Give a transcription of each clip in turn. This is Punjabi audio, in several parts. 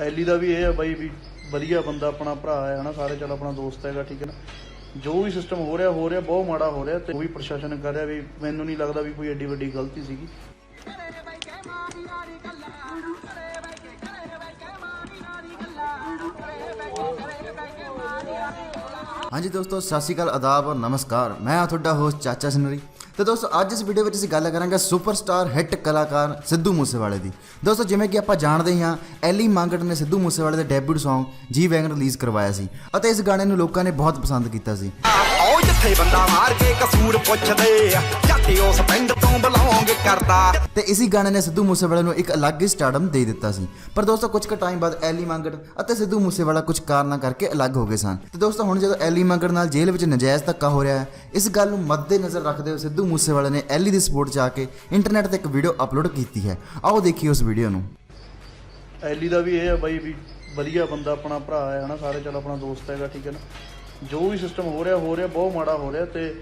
ਐਲੀ ਦਾ ਵੀ ਇਹ ਆ ਬਾਈ ਵੀ ਵਧੀਆ ਬੰਦਾ ਆਪਣਾ ਭਰਾ ਹੈ ਹਨਾ, ਸਾਰੇ ਚੱਲ ਆਪਣਾ ਦੋਸਤ ਹੈਗਾ, ਠੀਕ ਹੈ ਨਾ। ਜੋ ਵੀ ਸਿਸਟਮ ਹੋ ਰਿਹਾ ਹੋ ਰਿਹਾ, ਬਹੁਤ ਮਾੜਾ ਹੋ ਰਿਹਾ ਤੇ ਉਹ ਵੀ ਪ੍ਰਸ਼ਾਸਨ ਕਰ ਰਿਹਾ ਵੀ ਮੈਨੂੰ ਨਹੀਂ ਲੱਗਦਾ ਵੀ ਕੋਈ ਐਡੀ ਵੱਡੀ ਗਲਤੀ ਸੀਗੀ। ਹਾਂਜੀ ਦੋਸਤੋ, ਸਤਿ ਸ਼੍ਰੀ ਅਕਾਲ, ਆਦਾਬ ਔਰ ਨਮਸਕਾਰ। ਮੈਂ ਹਾਂ ਤੁਹਾਡਾ ਹੋਸਟ ਚਾਚਾ ਸਨਰੀ। ਤੇ ਦੋਸਤੋ, ਅੱਜ ਇਸ ਵੀਡੀਓ ਵਿੱਚ ਅਸੀਂ ਗੱਲ ਕਰਾਂਗੇ ਸੁਪਰਸਟਾਰ ਹਿੱਟ ਕਲਾਕਾਰ ਸਿੱਧੂ ਮੂਸੇਵਾਲੇ ਦੀ। ਦੋਸਤੋ, ਜਿਵੇਂ ਕਿ ਆਪਾਂ ਜਾਣਦੇ ਹਾਂ ਐਲੀ ਮੰਗਟ ਨੇ ਸਿੱਧੂ ਮੂਸੇਵਾਲੇ ਦਾ debut Song G wagon release ਕਰਵਾਇਆ ਸੀ ਅਤੇ ਇਸ ਗਾਣੇ ਨੂੰ ਲੋਕਾਂ ਨੇ ਬਹੁਤ ਪਸੰਦ ਕੀਤਾ ਸੀ। ਉਹ ਜਿੱਥੇ ਬੰਦਾ ਮਾਰ ਕੇ ਕਸੂਰ ਪੁੱਛਦੇ ਜੱਟ ਉਸ ਪਿੰਡ ਤੋਂ ਬਿਲੋਂਗ ਕਰਦਾ। ਤੇ ਇਸੀ ਗਾਣੇ ਨੇ ਸਿੱਧੂ ਮੂਸੇਵਾਲੇ ਨੂੰ ਇੱਕ ਅਲੱਗ ਹੀ ਸਟਾਰਡਮ ਦੇ ਦਿੱਤਾ ਸੀ। ਪਰ ਦੋਸਤੋ ਕੁਝ ਕੁ ਟਾਈਮ ਬਾਅਦ ਐਲੀ ਮੰਗਟ ਅਤੇ ਸਿੱਧੂ ਮੂਸੇਵਾਲਾ ਕੁਝ ਕਾਰਨਾਂ ਕਰਕੇ ਅਲੱਗ ਹੋ ਗਏ ਸਨ। ਤੇ ਦੋਸਤੋ ਹੁਣ ਜਦੋਂ ਐਲੀ ਮੰਗਟ ਨਾਲ ਜੇਲ੍ਹ ਵਿੱਚ ਨਜਾਇਜ਼ ਧੱਕਾ ਹੋ ਰਿਹਾ ਹੈ ਇਸ ਗੱਲ ਨੂੰ ਮੱਦੇਨਜ਼ਰ ਰੱਖਦੇ ਹੋਏ ਸਿੱਧੂ ਮੂਸੇਵਾਲੇ ਨੇ ਐਲੀ ਦੀ ਸਪੋਰਟ 'ਚ ਆ ਕੇ ਇੰਟਰਨੈਟ ਤੇ ਇੱਕ ਵੀਡੀਓ ਅਪਲੋਡ ਕੀਤੀ ਹੈ। ਆਓ ਦੇਖੀਏ ਉਸ ਵੀਡੀਓ ਨੂੰ। ਐਲੀ ਦਾ ਵੀ ਇਹ ਹੈ ਬਾਈ ਵੀ ਵਧੀਆ ਬੰਦਾ ਆਪਣਾ ਭਰਾ ਹੈ ਹਨਾ? ਸਾਰੇ ਚੱਲ ਆਪਣਾ ਦੋਸਤ ਹੈਗਾ ਠੀਕ ਹੈ ਨਾ? ਜੋ ਵੀ ਸਿਸਟਮ ਹੋ ਰਿਹਾ ਹੋ ਰਿਹਾ, ਬਹੁਤ ਮਾੜਾ ਹੋ ਰਿਹਾ ਤੇ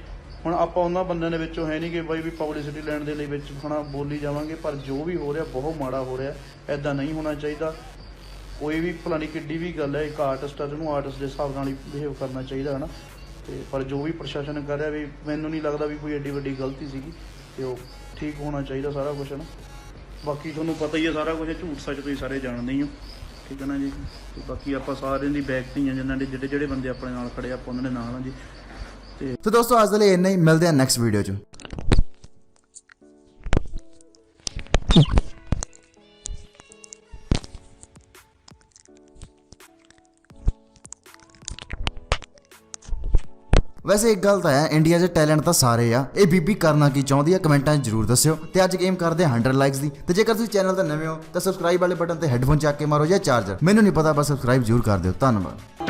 ਹੁਣ ਆਪਾਂ ਉਹਨਾਂ ਬੰਦਿਆਂ ਦੇ ਵਿੱਚੋਂ ਹੈ ਨਹੀਂ ਕਿ ਬਾਈ ਵੀ ਪਬਲਿਸਿਟੀ ਲੈਣ ਦੇ ਲਈ ਵਿੱਚ ਹਨਾ ਬੋਲੀ ਜਾਵਾਂਗੇ, ਪਰ ਜੋ ਵੀ ਹੋ ਰਿਹਾ, ਬਹੁਤ ਮਾੜਾ ਹੋ ਰਿਹਾ ਐਦਾਂ ਨਹੀਂ ਹੋਣਾ ਚਾਹੀਦਾ। ਕੋਈ ਵੀ ਭਲਾ ਨਹੀਂ ਕਿੱਡੀ ਵੀ ਗੱਲ ਹੈ, ਇੱਕ ਆਰਟਿਸਟ ਆ ਜਿਹਨੂੰ ਆਰਟਿਸਟ ਦੇ ਹਿਸਾਬ ਨਾਲ ਹੀ ਬਿਹੇਵ ਕਰਨਾ ਚਾਹੀਦਾ ਹੈ ਨਾ ਤੇ ਪਰ ਜੋ ਵੀ ਪ੍ਰਸ਼ਾਸਨ ਕਰ ਰਿਹਾ ਵੀ ਮੈਨੂੰ ਨਹੀਂ ਲੱਗਦਾ ਵੀ ਕੋਈ ਐਡੀ ਵੱਡੀ ਗਲਤੀ ਸੀਗੀ, ਤੇ ਉਹ ਠੀਕ ਹੋਣਾ ਚਾਹੀਦਾ ਸਾਰਾ ਕੁਝ ਹੈ ਨਾ ਬਾਕੀ ਤੁਹਾਨੂੰ ਪਤਾ ਹੀ ਹੈ ਸਾਰਾ ਕੁਝ ਝੂਠ ਸੱਚ ਤੁਸੀਂ ਸਾਰੇ ਜਾਣਦੇ ਹੀ ਹੋ। ਠੀਕ ਹੈ ਨਾ ਜੀ? ਤੇ ਬਾਕੀ ਆਪਾਂ ਸਾਰਿਆਂ ਦੀ ਬੈਕ ਤੇ ਹੀ ਆ ਜਿਨ੍ਹਾਂ ਦੇ ਜਿਹੜੇ ਜਿਹੜੇ ਬੰਦੇ ਆਪਣੇ ਨਾਲ ਖੜੇ ਆ, ਆਪਾਂ ਉਹਨਾਂ ਦੇ ਨਾਲ ਆ ਜੀ। ਤੇ ਤੇ ਦੋਸਤੋ ਅੱਜ ਦੇ ਲਈ ਇੰਨਾ ਹੀ। ਮਿਲਦੇ ਹਾਂ ਨੈਕਸਟ ਵੀਡੀਓ 'ਚ। ਵੈਸੇ ਇੱਕ ਗੱਲ ਤਾਂ ਹੈ ਇੰਡੀਆ 'ਚ ਟੈਲੈਂਟ ਤਾਂ ਸਾਰੇ ਆ। ਇਹ ਬੀਬੀ ਕਰਨਾ ਕੀ ਚਾਹੁੰਦੀ ਆ, ਕਮੈਂਟਾਂ 'ਚ ਜਰੂਰ ਦੱਸਿਓ। ਤੇ ਅੱਜ ਗੇਮ ਕਰਦੇ ਆ 100 ਲਾਈਕਸ ਦੀ। ਤੇ ਜੇਕਰ ਤੁਸੀਂ ਚੈਨਲ ਤੇ ਨਵੇਂ ਹੋ, ਤਾਂ ਸਬਸਕ੍ਰਾਈਬ ਵਾਲੇ ਬਟਨ ਤੇ ਹੈੱਡਫੋਨ ਚੱਕ ਕੇ ਮਾਰੋ ਜਾਂ ਚਾਰਜਰ ਮੈਨੂੰ ਨਹੀਂ ਪਤਾ, ਬਸ ਸਬਸਕ੍ਰਾਈਬ ਜਰੂਰ ਕਰ ਦਿਓ। ਧੰਨਵਾਦ।